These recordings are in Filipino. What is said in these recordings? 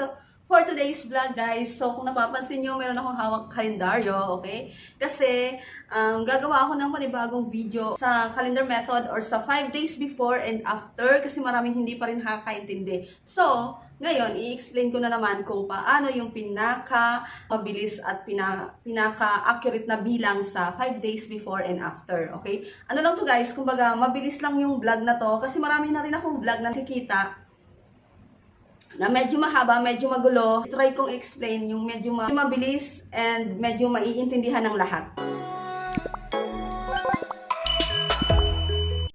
So, for today's vlog guys, so kung napapansin nyo, meron akong hawak kalendaryo, okay? Kasi, um, gagawa ako ng panibagong video sa calendar method or sa 5 days before and after kasi maraming hindi pa rin nakakaintindi. So, ngayon, i-explain ko na naman kung paano yung pinaka mabilis at pina, pinaka-accurate na bilang sa 5 days before and after, okay? Ano lang to guys, kumbaga, mabilis lang yung vlog na to kasi marami na rin akong vlog na nakikita na medyo mahaba, medyo magulo. Try kong explain yung medyo ma- mabilis and medyo maiintindihan ng lahat.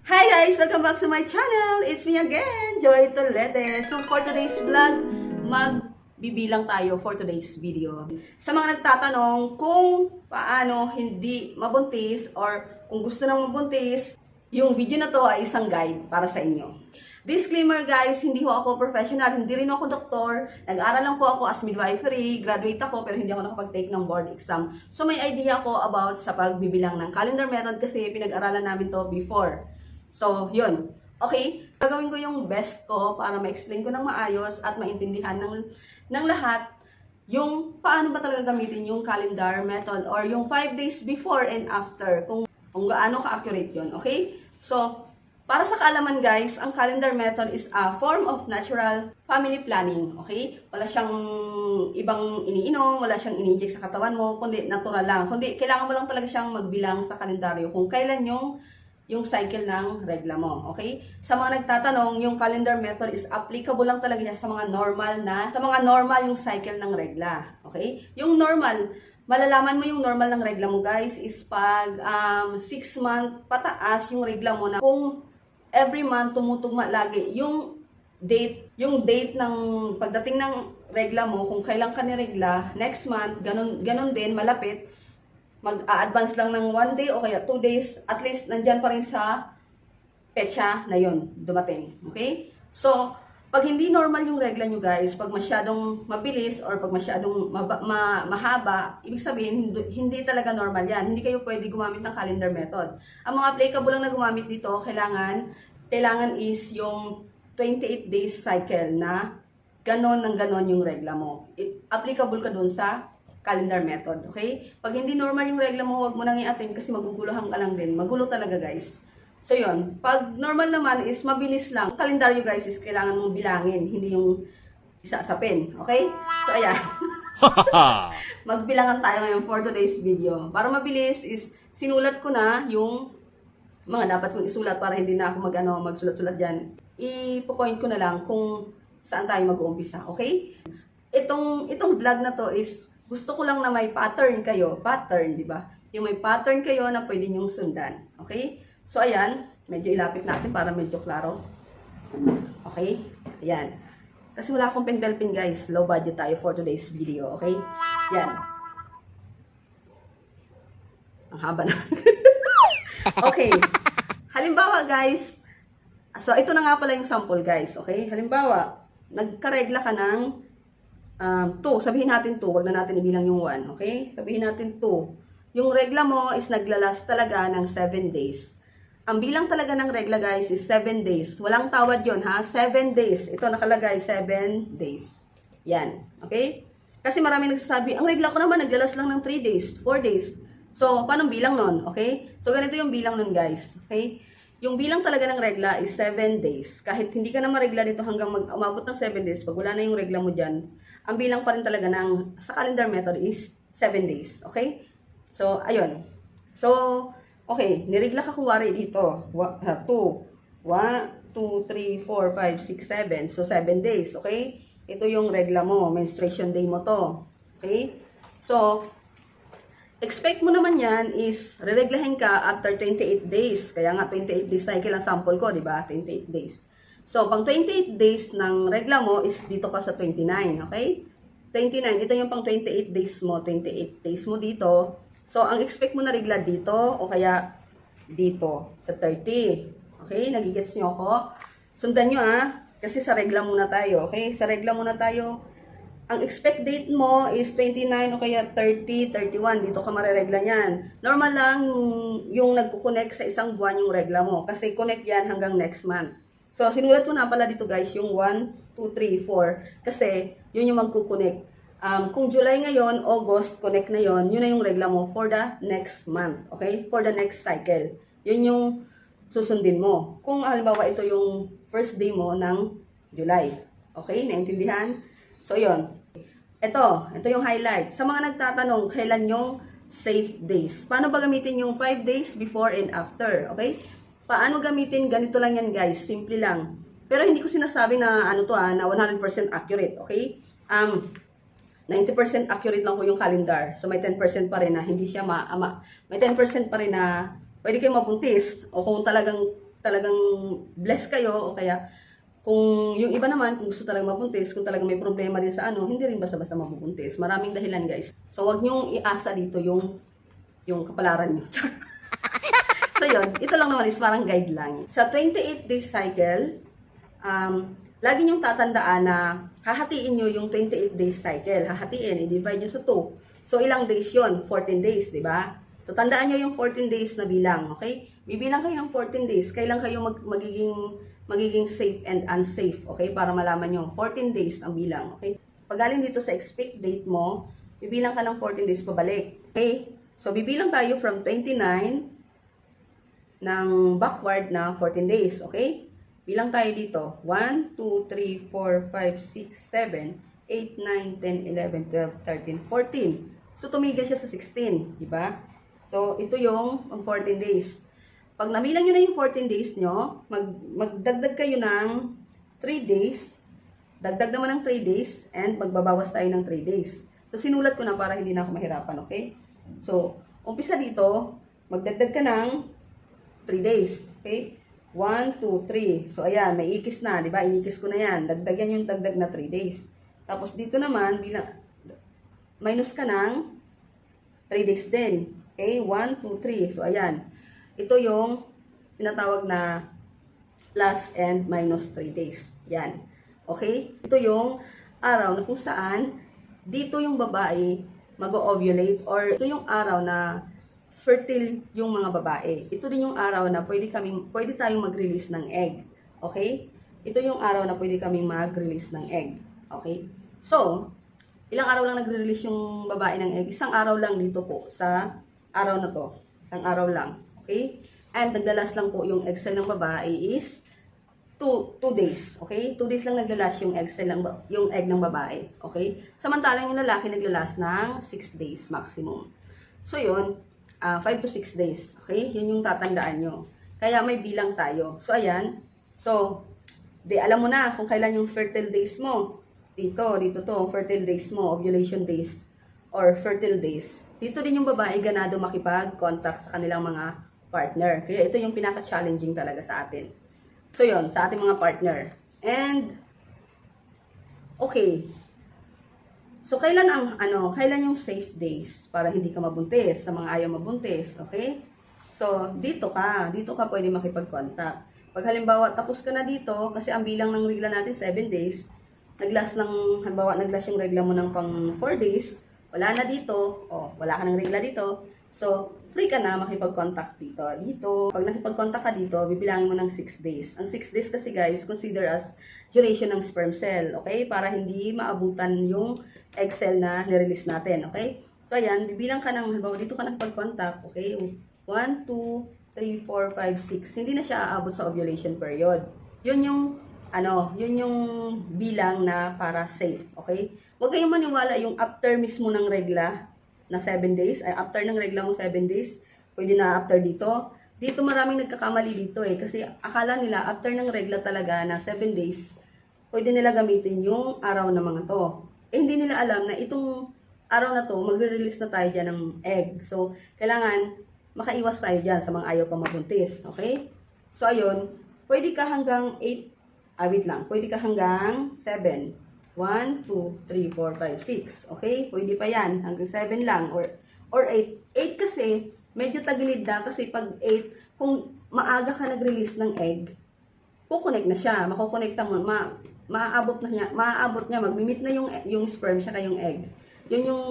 Hi guys! Welcome back to my channel! It's me again, Joy Tolete. So for today's vlog, magbibilang tayo for today's video. Sa mga nagtatanong kung paano hindi mabuntis or kung gusto nang mabuntis, yung video na to ay isang guide para sa inyo. Disclaimer guys, hindi ho ako professional, hindi rin ako doktor. Nag-aral lang po ako as midwifery, graduate ako pero hindi ako nakapag-take ng board exam. So may idea ako about sa pagbibilang ng calendar method kasi pinag-aralan namin to before. So, yun. Okay? Gagawin ko yung best ko para ma-explain ko ng maayos at maintindihan ng, ng lahat yung paano ba talaga gamitin yung calendar method or yung 5 days before and after kung, kung gaano ka-accurate yun. Okay? So, para sa kaalaman guys, ang calendar method is a form of natural family planning. Okay? Wala siyang ibang iniinom, wala siyang ini-inject sa katawan mo, kundi natural lang. Kundi kailangan mo lang talaga siyang magbilang sa kalendaryo kung kailan yung yung cycle ng regla mo. Okay? Sa mga nagtatanong, yung calendar method is applicable lang talaga sa mga normal na, sa mga normal yung cycle ng regla. Okay? Yung normal, malalaman mo yung normal ng regla mo guys is pag um, 6 month pataas yung regla mo na kung every month tumutugma lagi yung date, yung date ng pagdating ng regla mo, kung kailan ka niregla, next month, ganun, ganun din, malapit, mag-a-advance lang ng one day o kaya two days, at least nandyan pa rin sa petsa na yon dumating. Okay? So, pag hindi normal yung regla nyo guys, pag masyadong mabilis or pag masyadong maba- ma- mahaba, ibig sabihin, hindi, hindi talaga normal yan. Hindi kayo pwede gumamit ng calendar method. Ang mga applicable lang na gumamit dito, kailangan, kailangan is yung 28 days cycle na ganon ng ganon yung regla mo. It, applicable ka dun sa calendar method, okay? Pag hindi normal yung regla mo, huwag mo nang i-attend kasi maguguluhan ka lang din. Magulo talaga, guys. So, yun. Pag normal naman is mabilis lang. Ang kalendaryo, guys, is kailangan mong bilangin, hindi yung isa sa pen, okay? So, ayan. Magbilangan tayo ngayon for today's video. Para mabilis is sinulat ko na yung mga dapat kong isulat para hindi na ako mag, ano, magsulat-sulat dyan. Ipo-point ko na lang kung saan tayo mag-uumpisa, okay? Itong, itong vlog na to is gusto ko lang na may pattern kayo. Pattern, di ba? Yung may pattern kayo na pwede nyong sundan. Okay? So, ayan. Medyo ilapit natin para medyo klaro. Okay? Ayan. Kasi wala akong pentel pin, guys. Low budget tayo for today's video. Okay? Yan. Ang haba na. okay. Halimbawa, guys. So, ito na nga pala yung sample, guys. Okay? Halimbawa, nagkaregla ka ng um, 2. Sabihin natin 2. Huwag na natin ibilang yung 1. Okay? Sabihin natin 2. Yung regla mo is naglalas talaga ng 7 days. Ang bilang talaga ng regla guys is 7 days. Walang tawad yon ha? 7 days. Ito nakalagay 7 days. Yan. Okay? Kasi marami nagsasabi, ang regla ko naman naglalas lang ng 3 days, 4 days. So, paano bilang nun? Okay? So, ganito yung bilang nun guys. Okay? Yung bilang talaga ng regla is 7 days. Kahit hindi ka na maregla dito hanggang mag umabot ng 7 days, pag wala na yung regla mo dyan, ang bilang pa rin talaga ng sa calendar method is 7 days. Okay? So, ayun. So, okay, niregla ka kuwari dito. 2. 1, 2, 3, 4, 5, 6, 7. So, 7 days. Okay? Ito yung regla mo. Menstruation day mo to. Okay? So, expect mo naman yan is rereglahin ka after 28 days. Kaya nga 28 days cycle ang sample ko, di ba? 28 days. So, pang 28 days ng regla mo is dito ka sa 29, okay? 29, ito yung pang 28 days mo, 28 days mo dito. So, ang expect mo na regla dito o kaya dito sa 30. Okay? Nagigets nyo ako? Sundan nyo ah. Kasi sa regla muna tayo. Okay? Sa regla muna tayo. Ang expect date mo is 29 o kaya 30, 31. Dito ka mareregla niyan. Normal lang yung nagkukonect sa isang buwan yung regla mo. Kasi connect yan hanggang next month. So, sinulat ko na pala dito guys yung 1, 2, 3, 4. Kasi yun yung magkukonect. Um, kung July ngayon, August, connect na yon, yun na yung regla mo for the next month, okay? For the next cycle. Yun yung susundin mo. Kung halimbawa ito yung first day mo ng July. Okay? Naintindihan? So, yon. Ito, ito yung highlight. Sa mga nagtatanong, kailan yung safe days? Paano ba gamitin yung 5 days before and after? Okay? Paano gamitin? Ganito lang yan, guys. Simple lang. Pero hindi ko sinasabi na ano to ah, na 100% accurate. Okay? Um, 90% accurate lang po yung calendar. So may 10% pa rin na hindi siya ma, may 10% pa rin na pwede kayo mabuntis o kung talagang talagang blessed kayo o kaya kung yung iba naman kung gusto talagang mabuntis, kung talagang may problema din sa ano, hindi rin basta-basta mabubuntis. Maraming dahilan, guys. So wag niyo iasa dito yung yung kapalaran niyo. so yun, ito lang naman is parang guide lang. Sa 28 day cycle, um, lagi niyong tatandaan na hahatiin niyo yung 28 days cycle. Hahatiin, i-divide niyo sa 2. So, ilang days yon 14 days, di ba? So, tandaan niyo yung 14 days na bilang, okay? Bibilang kayo ng 14 days. Kailan kayo mag magiging, magiging safe and unsafe, okay? Para malaman niyo. 14 days ang bilang, okay? Pag galing dito sa expect date mo, bibilang ka ng 14 days pabalik. Okay? So, bibilang tayo from 29 ng backward na 14 days, okay? Bilang tayo dito. 1, 2, 3, 4, 5, 6, 7, 8, 9, 10, 11, 12, 13, 14. So, tumigil siya sa 16, di ba? So, ito yung ang 14 days. Pag namilang nyo na yung 14 days nyo, mag, magdagdag kayo ng 3 days, dagdag naman ng 3 days, and magbabawas tayo ng 3 days. So, sinulat ko na para hindi na ako mahirapan, okay? So, umpisa dito, magdagdag ka ng 3 days. Okay? 1, 2, 3. So, ayan, may ikis na, di ba? Inikis ko na yan. Dagdag yan yung dagdag na 3 days. Tapos, dito naman, bilang, minus ka ng 3 days din. Okay? 1, 2, 3. So, ayan. Ito yung tinatawag na plus and minus 3 days. Yan. Okay? Ito yung araw na kung saan dito yung babae mag-ovulate or ito yung araw na fertile yung mga babae. Ito din yung araw na pwede kaming pwede tayong mag-release ng egg. Okay? Ito yung araw na pwede kaming mag-release ng egg. Okay? So, ilang araw lang nagre-release yung babae ng egg? Isang araw lang dito po sa araw na to. Isang araw lang. Okay? And naglalas lang po yung egg cell ng babae is 2 2 days, okay? 2 days lang naglalas yung egg cell ng yung egg ng babae, okay? Samantalang yung lalaki naglalas ng 6 days maximum. So yun, 5 to 6 days, okay? Yun yung tatandaan nyo. Kaya may bilang tayo. So ayan. So, di alam mo na kung kailan yung fertile days mo. Dito, dito to, fertile days mo, ovulation days or fertile days. Dito din yung babae ganado makipag-contact sa kanilang mga partner. Kaya ito yung pinaka-challenging talaga sa atin. So, yon sa ating mga partner. And, okay. So, kailan ang, ano, kailan yung safe days para hindi ka mabuntis sa mga ayaw mabuntis, okay? So, dito ka, dito ka pwede makipag-contact. Pag halimbawa, tapos ka na dito, kasi ang bilang ng regla natin, 7 days, naglas ng, halimbawa, naglas yung regla mo ng pang 4 days, wala na dito, o, wala ka ng regla dito, so, free ka na makipag-contact dito. Dito, pag nakipag-contact ka dito, bibilangin mo ng 6 days. Ang 6 days kasi guys, consider as duration ng sperm cell, okay? Para hindi maabutan yung egg cell na nirelease natin, okay? So, ayan, bibilang ka ng, halimbawa, dito ka nakipag-contact, okay? 1, 2, 3, 4, 5, 6. Hindi na siya aabot sa ovulation period. Yun yung, ano, yun yung bilang na para safe, okay? Huwag kayong maniwala yung after mismo ng regla, na 7 days, ay after ng regla mo 7 days, pwede na after dito. Dito maraming nagkakamali dito eh, kasi akala nila after ng regla talaga na 7 days, pwede nila gamitin yung araw na mga to. Eh hindi nila alam na itong araw na to, magre-release na tayo dyan ng egg. So, kailangan makaiwas tayo dyan sa mga ayaw pa mabuntis. Okay? So, ayun, pwede ka hanggang 8, ah, wait lang, pwede ka hanggang 7. 1, 2, 3, 4, 5, 6. Okay? Pwede pa yan. Hanggang 7 lang. Or, or 8. 8 kasi, medyo tagilid na. Kasi pag 8, kung maaga ka nag-release ng egg, kukonect na siya. Makukonekta mo. Ma, maaabot na niya. Maaabot niya. Magmimit na yung, yung sperm siya yung egg. Yun yung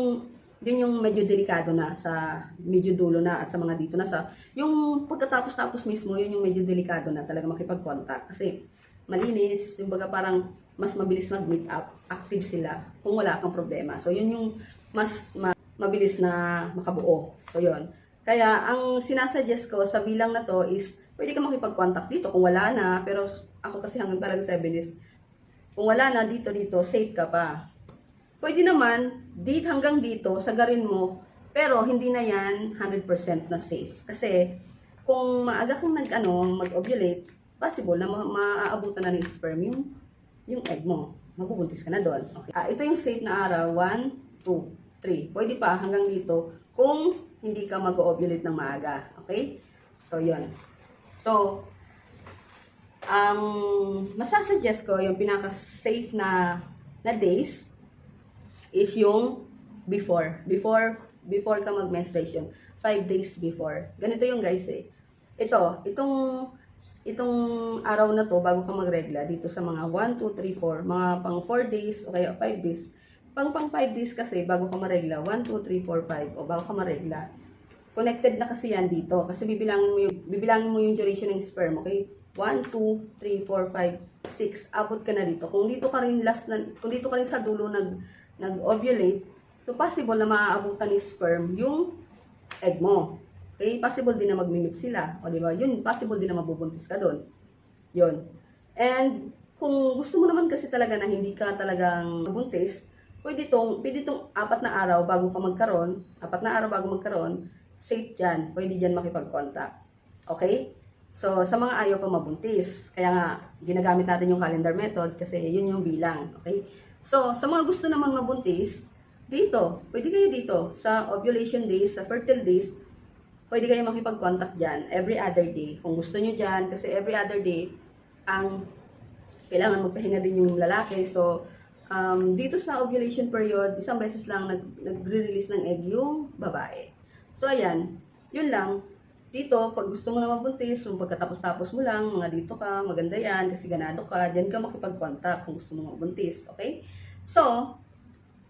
yun yung medyo delikado na sa medyo dulo na at sa mga dito na sa yung pagkatapos-tapos mismo yun yung medyo delikado na talaga makipag-contact kasi malinis, yung baga parang mas mabilis mag-meet up, active sila kung wala kang problema. So, yun yung mas ma- mabilis na makabuo. So, yun. Kaya, ang sinasuggest ko sa bilang na to is, pwede ka makipag-contact dito kung wala na, pero ako kasi hanggang talaga 7 is, kung wala na dito, dito, safe ka pa. Pwede naman, dito hanggang dito, sagarin mo, pero hindi na yan 100% na safe. Kasi, kung maaga kang nag, ano, mag-ovulate, possible na ma- maaabutan na ng sperm yung, yung egg mo. Mabubuntis ka na doon. Okay. Ah, ito yung safe na araw. 1, 2, 3. Pwede pa hanggang dito kung hindi ka mag-ovulate ng maaga. Okay? So, yun. So, ang masasuggest ko, yung pinaka-safe na na days is yung before. Before before ka mag-menstruation. Five days before. Ganito yung guys eh. Ito, itong itong araw na to bago ka magregla dito sa mga 1, 2, 3, 4, mga pang 4 days o kaya 5 days. Pang pang 5 days kasi bago ka maregla, 1, 2, 3, 4, 5 o bago ka maregla. Connected na kasi yan dito kasi bibilangin mo yung bibilangin mo yung duration ng sperm, okay? 1, 2, 3, 4, 5, 6. Abot ka na dito. Kung dito ka rin last na, kung dito ka rin sa dulo nag nag-ovulate, so possible na maaabutan ni sperm yung egg mo. Okay? Possible din na magmimit sila. O di ba? Yun, possible din na mabubuntis ka doon. Yun. And kung gusto mo naman kasi talaga na hindi ka talagang mabuntis, pwede tong, pwede tong apat na araw bago ka magkaroon, apat na araw bago magkaroon, safe dyan. Pwede dyan makipag-contact. Okay? So, sa mga ayaw pa mabuntis, kaya nga, ginagamit natin yung calendar method kasi yun yung bilang. Okay? So, sa mga gusto naman mabuntis, dito, pwede kayo dito, sa ovulation days, sa fertile days, pwede kayo makipag-contact dyan every other day. Kung gusto nyo dyan, kasi every other day, ang kailangan magpahinga din yung lalaki. So, um, dito sa ovulation period, isang beses lang nag, nagre-release ng egg yung babae. So, ayan, yun lang. Dito, pag gusto mo na mabuntis, yung pagkatapos-tapos mo lang, mga dito ka, maganda yan, kasi ganado ka, dyan ka makipag-contact kung gusto mo mabuntis, okay? So,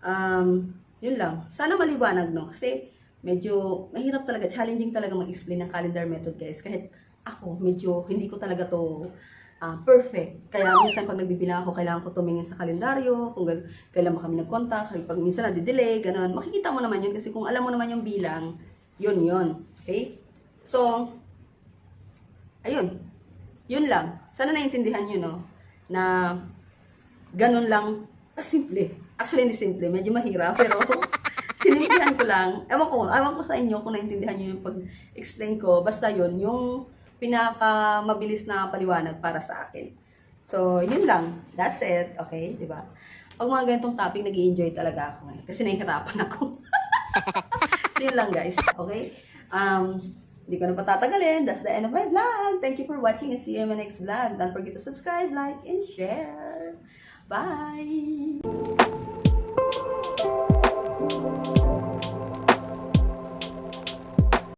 um, yun lang. Sana maliwanag, no? Kasi, medyo mahirap talaga, challenging talaga mag-explain ng calendar method, guys. Kahit ako, medyo hindi ko talaga to ah, perfect. Kaya minsan pag nagbibilang ako, kailangan ko tumingin sa kalendaryo, kung kailan mo kami nag-contact, pag minsan nadidelay, ganun. Makikita mo naman yun kasi kung alam mo naman yung bilang, yun yun. Okay? So, ayun. Yun lang. Sana naintindihan nyo, no? Na ganun lang kasimple. Actually, hindi simple. Medyo mahirap, pero sinimplihan ko lang. Ewan ko, ewan ko sa inyo kung naintindihan nyo yung pag-explain ko. Basta yun, yung pinaka mabilis na paliwanag para sa akin. So, yun lang. That's it. Okay? di ba? Pag mga ganitong topic, nag enjoy talaga ako. Kasi nahihirapan ako. so, yun lang guys. Okay? Um, hindi ko na patatagalin. That's the end of my vlog. Thank you for watching and see you in my next vlog. Don't forget to subscribe, like, and share. Bye! Música